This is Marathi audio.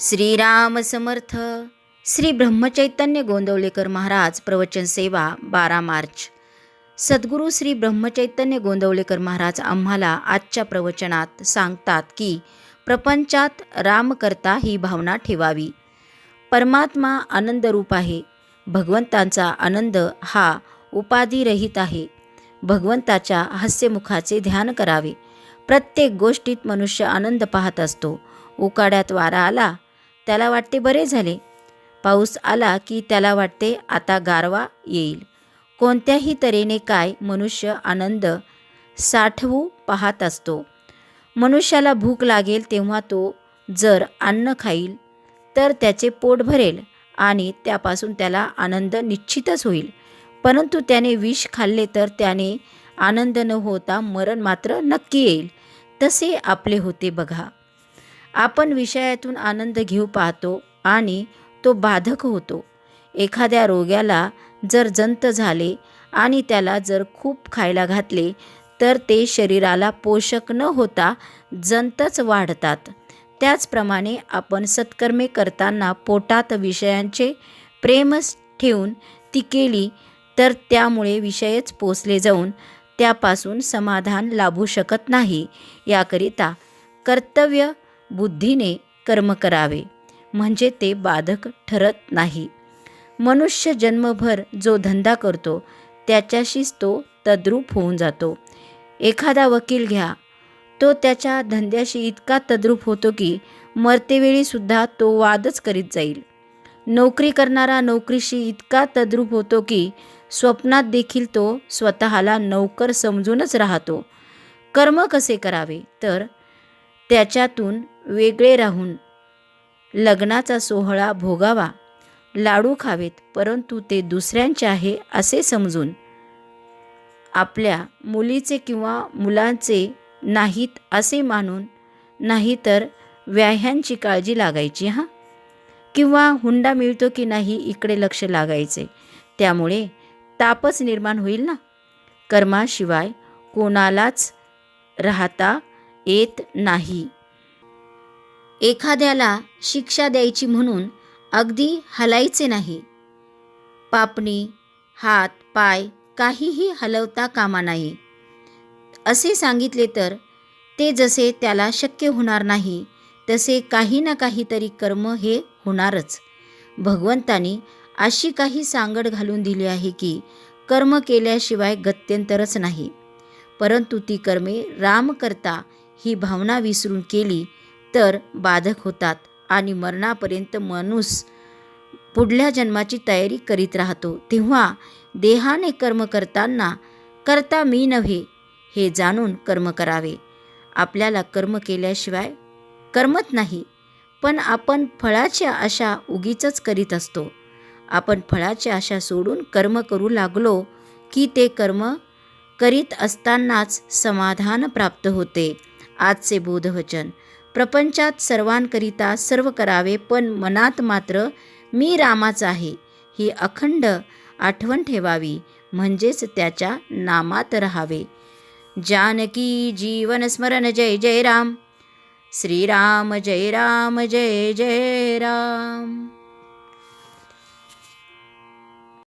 श्रीराम समर्थ. श्री ब्रह्मचैतन्य गोंदवलेकर महाराज प्रवचन सेवा बारा मार्च. सद्गुरू श्री ब्रह्मचैतन्य गोंदवलेकर महाराज आम्हाला आजच्या प्रवचनात सांगतात की प्रपंचात रामकर्ता ही भावना ठेवावी. परमात्मा आनंदरूप आहे. भगवंतांचा आनंद हा उपाधिरहित आहे. भगवंताच्या हास्यमुखाचे ध्यान करावे. प्रत्येक गोष्टीत मनुष्य आनंद पाहत असतो. उकाड्यात वारा आला त्याला वाटते बरे झाले. पाऊस आला की त्याला वाटते आता गारवा येईल. कोणत्याही तऱ्हेने काय मनुष्य आनंद साठवू पाहत असतो. मनुष्याला भूक लागेल तेव्हा तो जर अन्न खाईल तर त्याचे पोट भरेल आणि त्यापासून त्याला आनंद निश्चितच होईल. परंतु त्याने विष खाल्ले तर त्याने आनंद न होता मरण मात्र नक्की येईल. तसे आपले होते बघा. आपण विषयातून आनंद घेऊ पाहतो आणि तो बाधक होतो. एखाद्या रोग्याला जर जंत झाले आणि त्याला जर खूप खायला घातले तर ते शरीराला पोषक न होता जंतच वाढतात. त्याचप्रमाणे आपण सत्कर्मे करताना पोटात विषयांचे प्रेमच ठेवून ती केली तर त्यामुळे विषयच पोचले जाऊन त्यापासून समाधान लाभू शकत नाही. याकरिता कर्तव्य बुद्धीने कर्म करावे म्हणजे ते बाधक ठरत नाही. मनुष्य जन्मभर जो धंदा करतो त्याच्याशीच तो तद्रूप होऊन जातो. एखादा वकील घ्या तो त्याच्या धंद्याशी इतका तद्रूप होतो की मरतेवेळीसुद्धा तो वादच करीत जाईल. नोकरी करणारा नोकरीशी इतका तद्रूप होतो की स्वप्नात देखील तो स्वतःला नोकर समजूनच राहतो. कर्म कसे करावे? तर त्याच्यातून वेगळे राहून. लग्नाचा सोहळा भोगावा. लाडू खावेत परंतु ते दुसऱ्यांचे आहे असे समजून. आपल्या मुलीचे किंवा मुलांचे नाहीत असे मानून नाहीतर व्याह्यांची काळजी लागायची हां? किंवा हुंडा मिळतो की नाही इकडे लक्ष लागायचे. त्यामुळे तापच निर्माण होईल ना? कर्माशिवाय कोणालाच राहता येत नाही. एखाद्याला शिक्षा द्यायची म्हणून अगदी हलायचे नाही. पापणी हात पाय काहीही हलवता कामा नाही. असे सांगितले तर ते जसे त्याला शक्य होणार नाही तसे काही ना काहीतरी कर्म हे होणारच. भगवंतानी अशी काही सांगड घालून दिली आहे की कर्म केल्याशिवाय गत्यंतरच नाही. परंतु ती कर्मे राम करता ही भावना विसरून केली तर बाधक होतात आणि मरणापर्यंत माणूस पुढल्या जन्माची तयारी करीत राहतो. तेव्हा देहाने कर्म करताना करता मी नव्हे हे जाणून कर्म करावे. आपल्याला कर्म केल्याशिवाय कर्मत नाही पण आपण फळाची आशा उगीच करीत असतो. आपण फळाची आशा सोडून कर्म करू लागलो की ते कर्म करीत असतानाच समाधान प्राप्त होते. आजचे बोधवचन. प्रपंचात सर्वांकरिता सर्व करावे पण मनात मात्र मी रामाचा आहे ही अखंड आठवण ठेवावी म्हणजेच त्याच्या नामात राहावे. जानकी जीवन स्मरण जय जय राम श्रीराम जय राम जय जय राम.